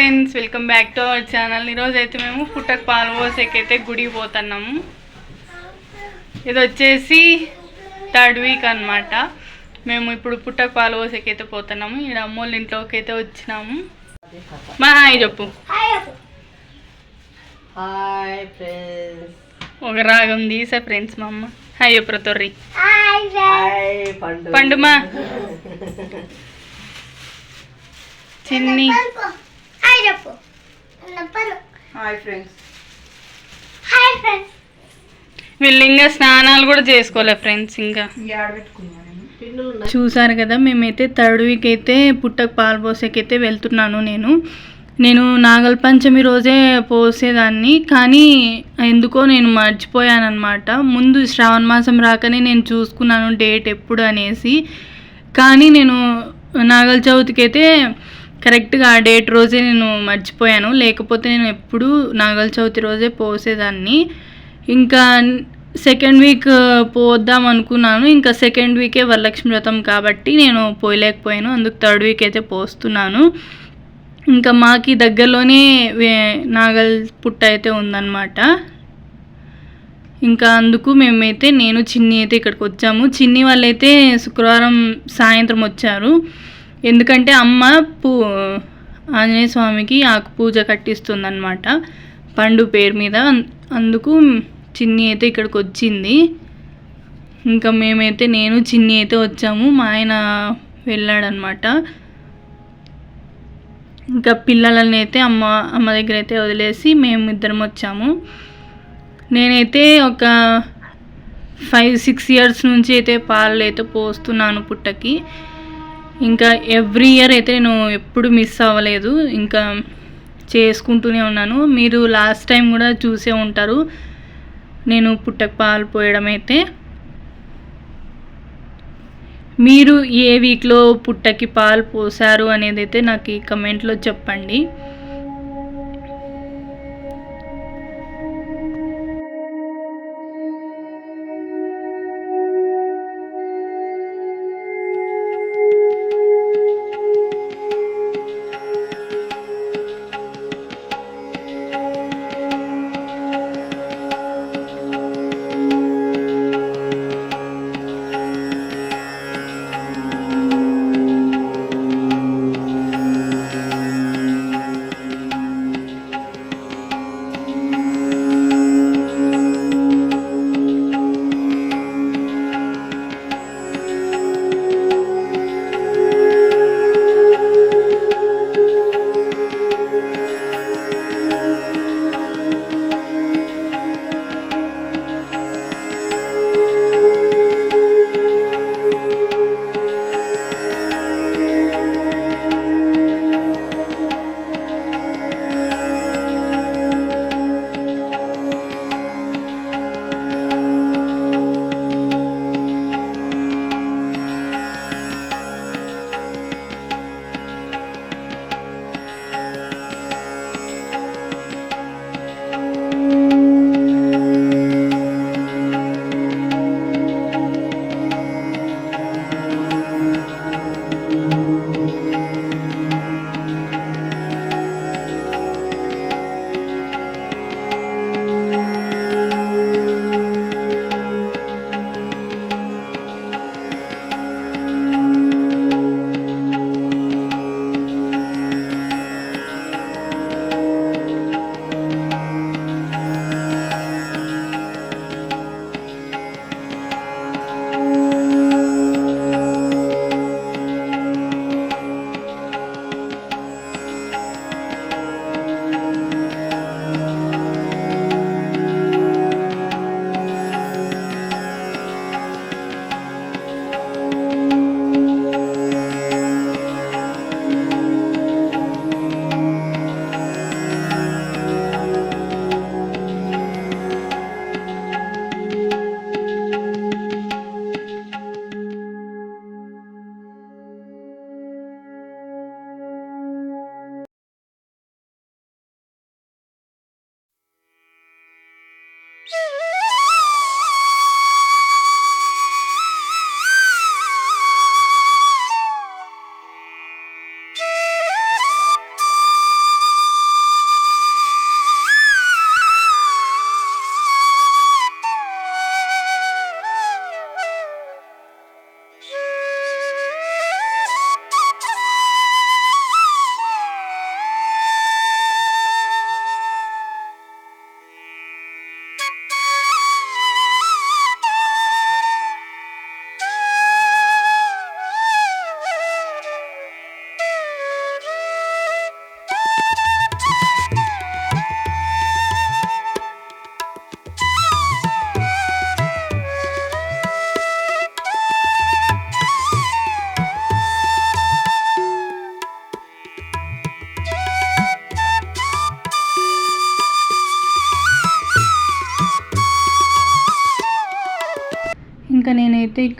Friends welcome back to our channel. ఈరోజు అయితే మేము పుట్టకు పాలు పోసేకైతే గుడికి పోతున్నాము ఇది వచ్చేసి థర్డ్ వీక్ అన్నమాట. మేము ఇప్పుడు పుట్టకు పాలు పోసేకైతే పోతున్నాము. ఇక్కడ అమ్మోళ్ళ ఇంట్లోకి అయితే వచ్చినాము. మా హాయ్ చెప్పు. Hi friends. ఒక రాగం తీసా ఫ్రెండ్స్ మా అమ్మ. హాయ్ చెప్పు తొర్రి హాయ్ పండు. పండుమా? చిన్ని. హాయ్ ఫ్రెండ్స్ వీళ్ళు ఇంకా స్నానాలు కూడా చేసుకోలే ఫ్రెండ్స్ ఇంకా. చూసారు కదా మేమైతే థర్డ్ వీక్ అయితే పుట్టకు పాలు పోసేకైతే వెళ్తున్నాను నేను. నేను నాగల పంచమి రోజే పోసేదాన్ని కానీ ఎందుకో నేను మర్చిపోయానమాట ముందు శ్రావణ మాసం రాకనే నేను చూసుకున్నాను డేట్ ఎప్పుడు అనేసి. కానీ నేను నాగల చవితికి అయితే కరెక్ట్గా ఆ డేట్ రోజే నేను మర్చిపోయాను. లేకపోతే నేను ఎప్పుడూ నాగల చవితి రోజే పోసేదాన్ని. ఇంకా సెకండ్ వీక్ పోద్దాం అనుకున్నాను. ఇంకా సెకండ్ వీకే వరలక్ష్మి వ్రతం కాబట్టి నేను పోయలేకపోయాను. అందుకు థర్డ్ వీక్ అయితే పోస్తున్నాను. ఇంకా మాకి దగ్గరలోనే నాగల్ పుట్ట అయితే ఉందన్నమాట. ఇంకా అందుకు మేమైతే నేను చిన్ని అయితే ఇక్కడికి వచ్చాము. చిన్ని వాళ్ళైతే శుక్రవారం సాయంత్రం వచ్చారు. ఎందుకంటే అమ్మ పూ ఆంజనేయ స్వామికి ఆకు పూజ కట్టిస్తుందన్నమాట. పండు పేరు మీద. అందుకు చిన్ని అయితే ఇక్కడికి వచ్చింది. ఇంకా మేమైతే నేను చిన్ని అయితే వచ్చాము. మా ఆయన వెళ్ళాడనమాట ఇంకా పిల్లలని అయితే అమ్మ అమ్మ దగ్గర అయితే వదిలేసి మేము ఇద్దరం వచ్చాము. నేనైతే ఒక ఫైవ్ సిక్స్ ఇయర్స్ నుంచి అయితే పాలు అయితే పోస్తున్నాను పుట్టకి. ఇంకా ఎవ్రీ ఇయర్ అయితే నేను ఎప్పుడు మిస్ అవ్వలేదు. ఇంకా చేసుకుంటూనే ఉన్నాను. మీరు లాస్ట్ టైం కూడా చూసే ఉంటారు. నేను పుట్టక పాలు పోయడం అయితే. మీరు ఏ వీక్లో పుట్టకి పాలు పోసారు అనేది అయితే నాకు ఈ కమెంట్లో చెప్పండి.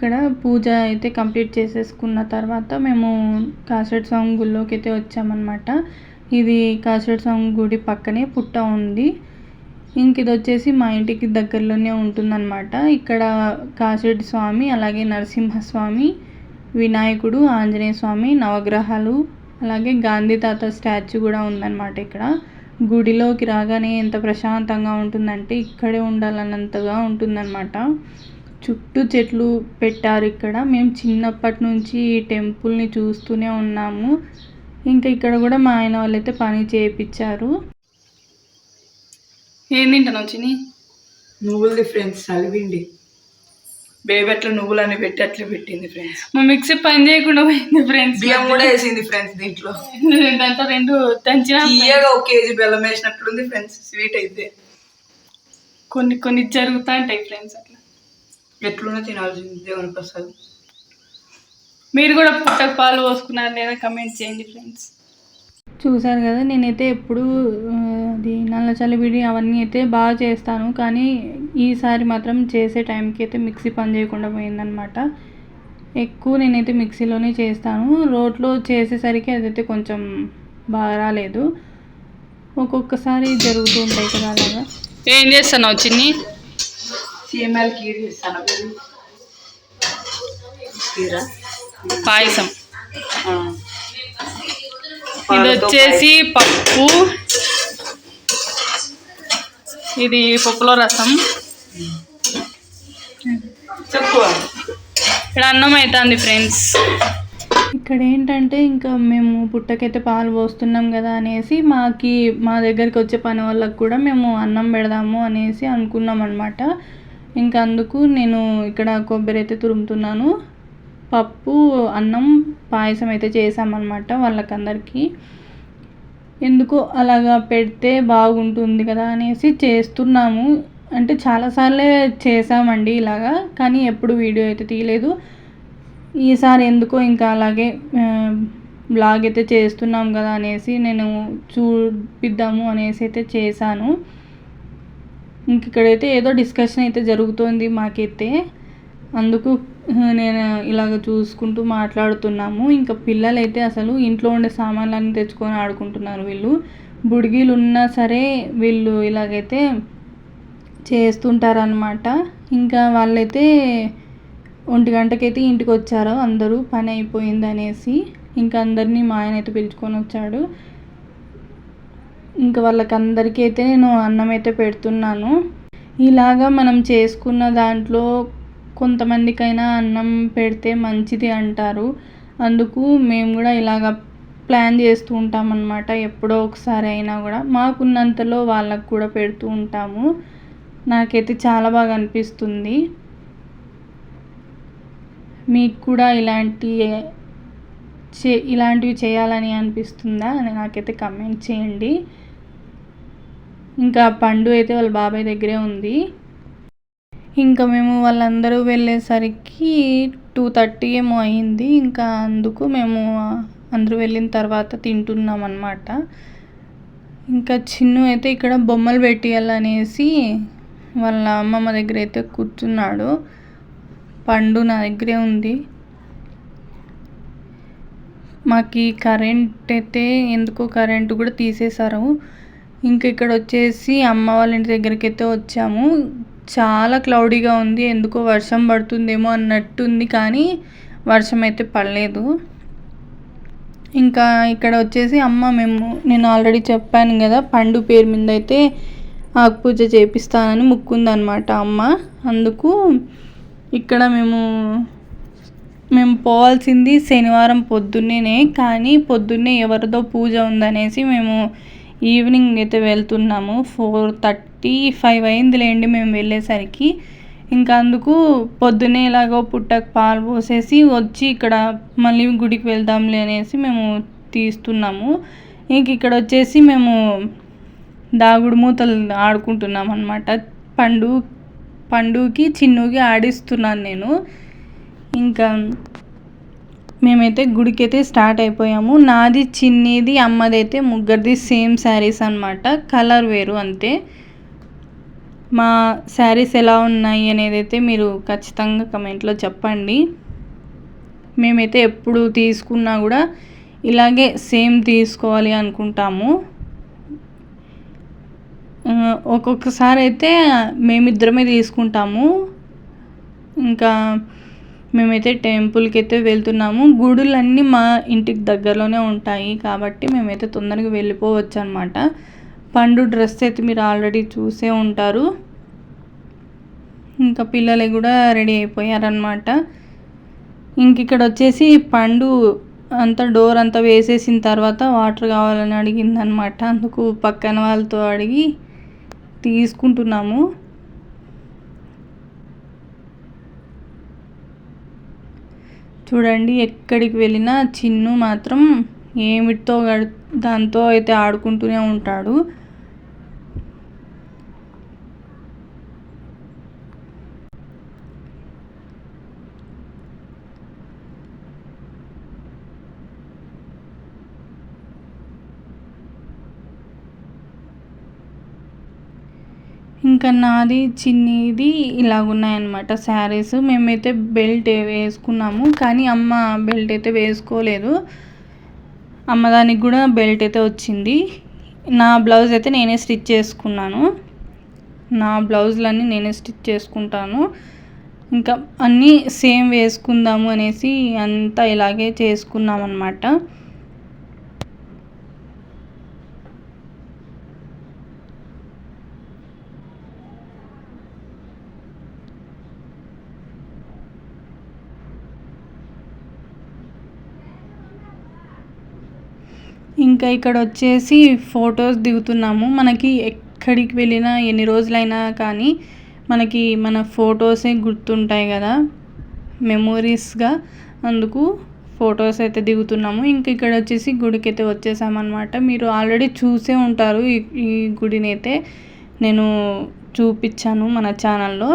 ఇక్కడ పూజ అయితే కంప్లీట్ చేసేసుకున్న తర్వాత మేము కాసెట్ స్వామి గుళ్ళోకి అయితే వచ్చామన్నమాట. ఇది కాసెట్ స్వామి గుడి పక్కనే పుట్ట ఉంది. ఇంక ఇది వచ్చేసి మా ఇంటికి దగ్గరలోనే ఉంటుందన్నమాట. ఇక్కడ కాసెట్ స్వామి అలాగే నరసింహస్వామి వినాయకుడు ఆంజనేయ స్వామి నవగ్రహాలు అలాగే గాంధీ తాత స్టాచ్యూ కూడా ఉందన్నమాట ఇక్కడ. గుడిలోకి రాగానే ఎంత ప్రశాంతంగా ఉంటుందంటే ఇక్కడే ఉండాలన్నంతగా ఉంటుందన్నమాట. చుట్టూ చెట్లు పెట్టారు ఇక్కడ. మేము చిన్నప్పటి నుంచి ఈ టెంపుల్ని చూస్తూనే ఉన్నాము. ఇంకా ఇక్కడ కూడా మా ఆయన వాళ్ళైతే పని చేయించారు ఏం తింటాను చిని నువ్వులది ఫ్రెండ్స్ చలివిండి బేబీ అట్లా నువ్వులని పెట్టి అట్లా పెట్టింది ఫ్రెండ్స్. మా మిక్సీ పని చేయకుండా పోయింది ఫ్రెండ్స్. బియ్యం కూడా వేసింది ఫ్రెండ్స్ దీంట్లో. దాంట్లో రెండు తీయగా ఒక కేజీ బెల్లం వేసినట్లుంది ఫ్రెండ్స్ స్వీట్ అయితే. కొన్ని కొన్ని జరుగుతూ ఉంటాయి ఫ్రెండ్స్ అట్లా. ఎట్లున్నా తినాల్సింది దేవుని ప్రసాదం. మీరు కూడా పుట్టక పాలు పోసుకున్నారు లేదా కమెంట్ చేయండి ఫ్రెండ్స్ చూసారు కదా నేనైతే ఎప్పుడు అది నల్ల చలివిడి అవన్నీ అయితే బాగా చేస్తాను. కానీ ఈసారి మాత్రం చేసే టైంకి అయితే మిక్సీ పని చేయకుండా పోయిందనమాట ఎక్కువ నేనైతే మిక్సీలోనే చేస్తాను. రోట్లో చేసేసరికి అదైతే కొంచెం బాగా రాలేదు. ఒక్కొక్కసారి జరుగుతూ ఉంటాయి కదా అలాగా. ఏం చేస్తున్నావు చిన్ని? సీఎంఎల్ కీర్ చేస్తాను కీరా పాయసం. ఇది వచ్చేసి పప్పు. ఇది పప్పులో రసం. చెప్పు ఇక్కడ అన్నం అవుతుంది ఫ్రెండ్స్. ఇక్కడ ఏంటంటే ఇంకా మేము పుట్టకైతే పాలు పోస్తున్నాం కదా అనేసి మాకి మా దగ్గరికి వచ్చే పని వాళ్ళకి కూడా మేము అన్నం పెడదాము అనేసి అనుకున్నాం అనమాట ఇంకా అందుకు నేను ఇక్కడ కొబ్బరి అయితే తురుముతున్నాను. పప్పు అన్నం పాయసం అయితే చేసామన్నమాట వాళ్ళకందరికీ. ఎందుకో అలాగా పెడితే బాగుంటుంది కదా అనేసి చేస్తున్నాము. అంటే చాలాసార్లే చేసామండి ఇలాగా కానీ ఎప్పుడు వీడియో అయితే తీయలేదు. ఈసారి ఎందుకో ఇంకా అలాగే బ్లాగ్ అయితే చేస్తున్నాం కదా అనేసి నేను చూపిద్దాము అనేసి అయితే చేశాను. ఇంక ఇక్కడైతే ఏదో డిస్కషన్ అయితే జరుగుతోంది మాకైతే. అందుకు నేను ఇలాగ చూసుకుంటూ మాట్లాడుతున్నాము. ఇంకా పిల్లలైతే అసలు ఇంట్లో ఉండే సామాన్లన్నీ తెచ్చుకొని ఆడుకుంటున్నారు వీళ్ళు. బుడిగీలు ఉన్నా సరే వీళ్ళు ఇలాగైతే చేస్తుంటారనమాట ఇంకా వాళ్ళైతే ఒంటి గంటకైతే ఇంటికి వచ్చారు అందరూ పని అయిపోయింది అనేసి ఇంకా అందరినీ మా ఆయన అయితే పిలుచుకొని వచ్చాడు. ఇంకా వాళ్ళకందరికీ అయితే నేను అన్నం అయితే పెడుతున్నాను. ఇలాగా మనం చేసుకున్న దాంట్లో కొంతమందికైనా అన్నం పెడితే మంచిది అంటారు. అందుకు మేము కూడా ఇలాగ ప్లాన్ చేస్తూ ఉంటాం అన్నమాట ఎప్పుడో ఒకసారి అయినా కూడా. మాకున్నంతలో వాళ్ళకు కూడా పెడుతూ ఉంటాము. నాకైతే చాలా బాగా అనిపిస్తుంది. మీకు కూడా ఇలాంటి చే ఇలాంటివి చేయాలని అనిపిస్తుందా అని నాకైతే కమెంట్ చేయండి. ఇంకా పండు అయితే వాళ్ళ బాబాయ్ దగ్గరే ఉంది. ఇంకా మేము వాళ్ళందరూ వెళ్ళేసరికి టూ థర్టీ ఏమో అయింది. ఇంకా అందుకు మేము అందరూ వెళ్ళిన తర్వాత తింటున్నాం అన్నమాట. ఇంకా చిన్ను అయితే ఇక్కడ బొమ్మలు పెట్టియాలనేసి వాళ్ళ అమ్మమ్మ దగ్గర అయితే కూర్చున్నాడు. పండు నా దగ్గరే ఉంది. మాకు కరెంట్ అయితే ఎందుకో కరెంటు కూడా తీసేశారు. ఇంక ఇక్కడ వచ్చేసి అమ్మ వాళ్ళ ఇంటి దగ్గరికి అయితే వచ్చాము. చాలా క్లౌడీగా ఉంది. ఎందుకో వర్షం పడుతుందేమో అన్నట్టుంది కానీ వర్షం అయితే పడలేదు. ఇంకా ఇక్కడ వచ్చేసి అమ్మ మేము నేను ఆల్రెడీ చెప్పాను కదా పండు పేరు మీద అయితే ఆకు పూజ చేపిస్తానని ముక్కుందనమాట అమ్మ. అందుకు ఇక్కడ మేము మేము పోవాల్సింది శనివారం పొద్దున్నేనే. కానీ పొద్దున్నే ఎవరిదో పూజ ఉందనేసి మేము ఈవినింగ్ అయితే వెళ్తున్నాము. ఫోర్ థర్టీ ఫైవ్ అయిందిలేండి మేము వెళ్ళేసరికి. ఇంకా అందుకు పొద్దునే ఎలాగో పుట్టకు పాలు పోసేసి వచ్చి ఇక్కడ మళ్ళీ గుడికి వెళ్దాంలే అనేసి మేము తీస్తున్నాము. ఇంక ఇక్కడ వచ్చేసి మేము దాగుడు మూతలు ఆడుకుంటున్నాం అనమాట పండు పండుకి చిన్నుకి ఆడిస్తున్నాను నేను. ఇంకా మేమైతే గుడికైతే స్టార్ట్ అయిపోయాము. నాది చిన్నది అమ్మదైతే ముగ్గురిది సేమ్ శారీస్ అనమాట కలర్ వేరు అంతే. మా శారీస్ ఎలా ఉన్నాయి అనేది అయితే మీరు ఖచ్చితంగా కమెంట్లో చెప్పండి. మేమైతే ఎప్పుడు తీసుకున్నా కూడా ఇలాగే సేమ్ తీసుకోవాలి అనుకుంటాము. ఒక్కొక్కసారి అయితే మేమిద్దరమే తీసుకుంటాము. ఇంకా మేమైతే టెంపుల్కి అయితే వెళ్తున్నాము. గుడులన్నీ మా ఇంటికి దగ్గరలోనే ఉంటాయి. కాబట్టి మేమైతే తొందరగా వెళ్ళిపోవచ్చు అనమాట పండు డ్రెస్ అయితే మీరు ఆల్రెడీ చూసే ఉంటారు. ఇంకా పిల్లలు కూడా రెడీ అయిపోయారనమాట ఇంక ఇక్కడ వచ్చేసి పండు అంతా డోర్ అంతా వేసేసిన తర్వాత వాటర్ కావాలని అడిగిందనమాట అందుకు పక్కన వాళ్ళతో అడిగి తీసుకుంటున్నాము. చూడండి ఎక్కడికి వెళ్ళినా చిన్ను మాత్రం ఏమిటితో దాంతో అయితే ఆడుకుంటూనే ఉంటాడు. ఇంకా నాది చిన్నిది ఇలాగున్నాయన్నమాట శారీస్. మేమైతే బెల్ట్ వేసుకున్నాము కానీ అమ్మ బెల్ట్ అయితే వేసుకోలేదు. అమ్మ దానికి కూడా బెల్ట్ అయితే వచ్చింది. నా బ్లౌజ్ అయితే నేనే స్టిచ్ చేసుకున్నాను. నా బ్లౌజులన్నీ నేనే స్టిచ్ చేసుకుంటాను. ఇంకా అన్నీ సేమ్ వేసుకుందాము అనేసి అంతా ఇలాగే చేసుకున్నాం అనమాట ఇంకా ఇక్కడ వచ్చేసి ఫొటోస్ దిగుతున్నాము. మనకి ఎక్కడికి వెళ్ళినా ఎన్ని రోజులైనా కానీ మనకి మన ఫొటోసే గుర్తుంటాయి కదా. మెమోరీస్గా అందుకు ఫొటోస్ అయితే దిగుతున్నాము. ఇంకా ఇక్కడ వచ్చేసి గుడికి అయితే వచ్చేసామన్నమాట. మీరు ఆల్రెడీ చూసే ఉంటారు ఈ ఈ గుడిని అయితే నేను చూపించాను మన ఛానల్లో.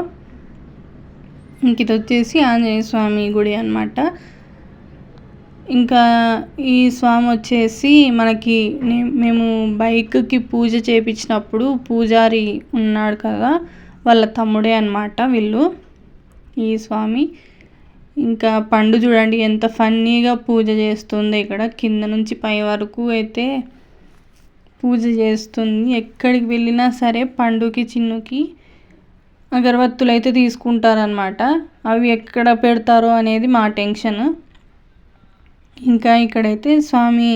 ఇంక ఇది వచ్చేసి ఆంజనేయ స్వామి గుడి అన్నమాట. ఇంకా ఈ స్వామి వచ్చేసి మనకి మేము బైక్కి పూజ చేపించినప్పుడు పూజారి ఉన్నాడు కదా వాళ్ళ తమ్ముడే అనమాట వీళ్ళు ఈ స్వామి. ఇంకా పండు చూడండి ఎంత ఫన్నీగా పూజ చేస్తుంది ఇక్కడ. కింద నుంచి పై వరకు అయితే పూజ చేస్తుంది. ఎక్కడికి వెళ్ళినా సరే పండుకి చిన్నుకి అగరబత్తులు అయితే తీసుకుంటారనమాట అవి ఎక్కడ పెడతారో అనేది మా టెన్షన్. ఇంకా ఇక్కడైతే స్వామి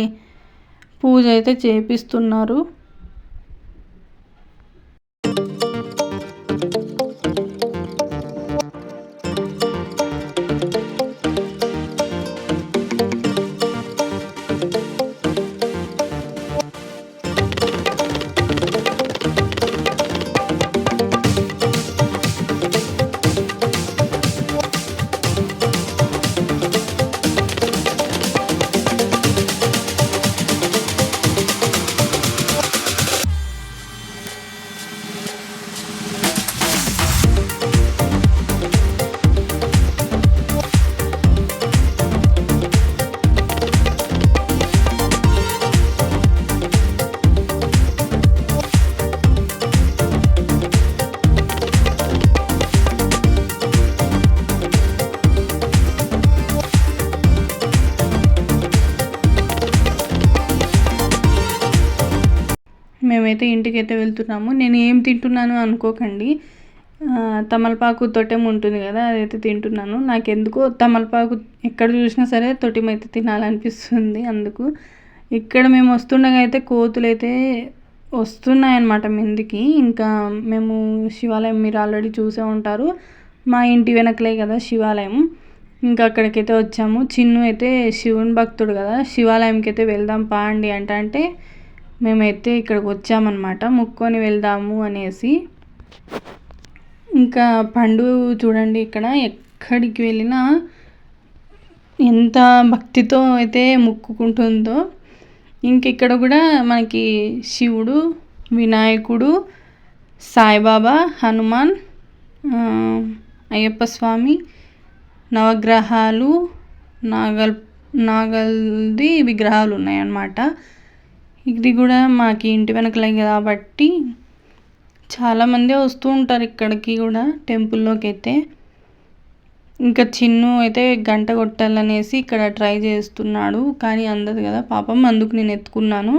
పూజ అయితే చేపిస్తున్నారు. మేమైతే ఇంటికైతే వెళ్తున్నాము నేను ఏం తింటున్నాను అనుకోకండి. తమలపాకు తొట్టెం ఉంటుంది కదా అదైతే తింటున్నాను. నాకెందుకో తమలపాకు ఎక్కడ చూసినా సరే తొట్టెం అయితే తినాలనిపిస్తుంది అందుకు. ఇక్కడ మేము వస్తుండగా అయితే కోతులు అయితే వస్తున్నాయన్నమాట మీదికి. ఇంకా మేము శివాలయం మీరు ఆల్రెడీ చూసే ఉంటారు. మా ఇంటి వెనకలే కదా శివాలయం. ఇంకా అక్కడికైతే వచ్చాము. చిన్ను అయితే శివుని భక్తుడు కదా శివాలయంకి అయితే వెళ్దాం పా అండి అంటే అంటే మేమైతే ఇక్కడికి వచ్చామన్నమాట. ముక్కొని వెళ్దాము అనేసి. ఇంకా పండు చూడండి ఇక్కడ ఎక్కడికి వెళ్ళినా ఎంత భక్తితో అయితే మొక్కుకుంటుందో. ఇంక ఇక్కడ కూడా మనకి శివుడు వినాయకుడు సాయిబాబా హనుమాన్ అయ్యప్ప స్వామి నవగ్రహాలు నాగల్ నాగల్ది విగ్రహాలు ఉన్నాయన్నమాట. ఇది కూడా మాకు ఇంటి వెనకలే కాబట్టి చాలామంది వస్తూ ఉంటారు ఇక్కడికి కూడా టెంపుల్లోకి అయితే ఇంకా చిన్ను అయితే గంట కొట్టాలనేసి ఇక్కడ ట్రై చేస్తున్నాడు కానీ అందదు కదా. పాపం అందుకు నేను ఎత్తుకున్నాను.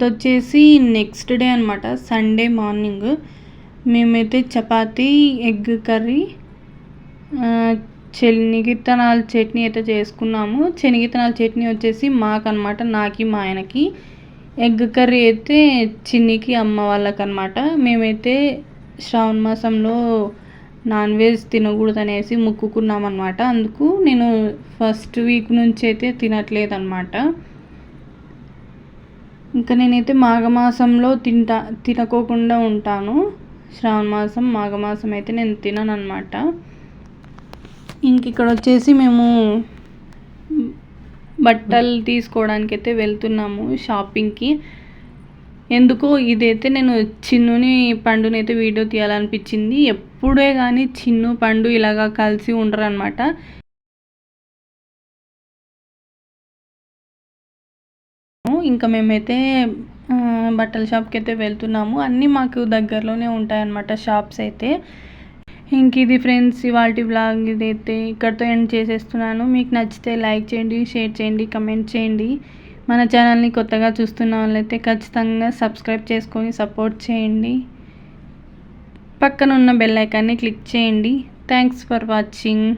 ఇది వచ్చేసి నెక్స్ట్ డే అనమాట సండే మార్నింగ్. మేమైతే చపాతి ఎగ్ కర్రీ శనగిత్తనాల చట్నీ అయితే చేసుకున్నాము. శనగిత్తనాల చట్నీ వచ్చేసి మాకనమాట నాకి మా ఆయనకి. ఎగ్ కర్రీ అయితే చిన్నికి అమ్మ వాళ్ళకనమాట మేమైతే శ్రావణ మాసంలో నాన్ వెజ్ తినకూడదు అనేసి మొక్కుకున్నాం అందుకు నేను ఫస్ట్ వీక్ నుంచి అయితే తినట్లేదు అనమాట ఇంకా నేనైతే మాఘమాసంలో తింటా తినకోకుండా ఉంటాను. శ్రావణ మాసం మాఘమాసం అయితే నేను తినను అనమాట ఇంక ఇక్కడ వచ్చేసి మేము బట్టలు తీసుకోవడానికి అయితే వెళ్తున్నాము షాపింగ్కి. ఎందుకో ఇదైతే నేను చిన్నుని పండుని అయితే వీడియో తీయాలనిపించింది. ఎప్పుడే కానీ చిన్ను పండు ఇలాగా కలిసి ఉండరు అనమాట ఇంకా మేమైతే బట్టల షాప్కి అయితే వెళ్తున్నాము. అన్నీ మాకు దగ్గరలోనే ఉంటాయన్నమాట షాప్స్ అయితే. ఇంక ఇది ఫ్రెండ్స్ ఇవాళ బ్లాగ్ ఇదైతే ఇక్కడితో ఎండ్ చేసేస్తున్నాను. మీకు నచ్చితే లైక్ చేయండి షేర్ చేయండి కమెంట్ చేయండి. మన ఛానల్ని కొత్తగా చూస్తున్న వాళ్ళైతే ఖచ్చితంగా సబ్స్క్రైబ్ చేసుకొని సపోర్ట్ చేయండి. పక్కన ఉన్న బెల్ ఐకాన్ని క్లిక్ చేయండి. Thanks for watching.